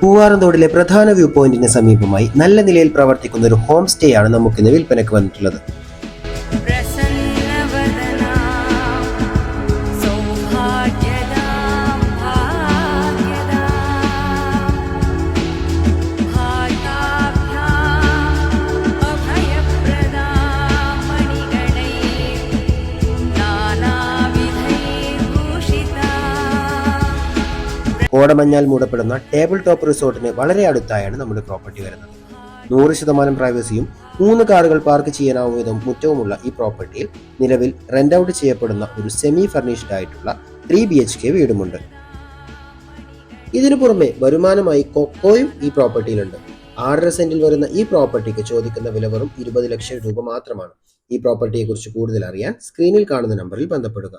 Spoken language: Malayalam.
പൂവാറന്തോടിലെ പ്രധാന വ്യൂ പോയിന്റിന് സമീപമായി നല്ല നിലയിൽ പ്രവർത്തിക്കുന്ന ഒരു ഹോം സ്റ്റേ ആണ് നമുക്കിന്ന് വിൽപ്പനയ്ക്ക് വന്നിട്ടുള്ളത്. കോടമഞ്ഞാൽ മൂടപ്പെടുന്ന ടേബിൾ ടോപ്പ് റിസോർട്ടിന് വളരെ അടുത്തായാണ് നമ്മുടെ പ്രോപ്പർട്ടി വരുന്നത്. നൂറ് ശതമാനം പ്രൈവസിയും മൂന്ന് കാറുകൾ പാർക്ക് ചെയ്യാനാവും വിധം മുറ്റവുമുള്ള ഈ പ്രോപ്പർട്ടിയിൽ നിലവിൽ റെന്റ് ഔട്ട് ചെയ്യപ്പെടുന്ന ഒരു സെമി ഫർണിഷ്ഡ് ആയിട്ടുള്ള ത്രീ ബി എച്ച് കെ വീടുമുണ്ട്. ഇതിനു പുറമെ വരുമാനമായി കൊക്കോയും ഈ പ്രോപ്പർട്ടിയിലുണ്ട്. ആറര സെന്റിൽ വരുന്ന ഈ പ്രോപ്പർട്ടിക്ക് ചോദിക്കുന്ന വില വെറും ഇരുപത് ലക്ഷം രൂപ മാത്രമാണ്. ഈ പ്രോപ്പർട്ടിയെക്കുറിച്ച് കൂടുതൽ അറിയാൻ സ്ക്രീനിൽ കാണുന്ന നമ്പറിൽ ബന്ധപ്പെടുക.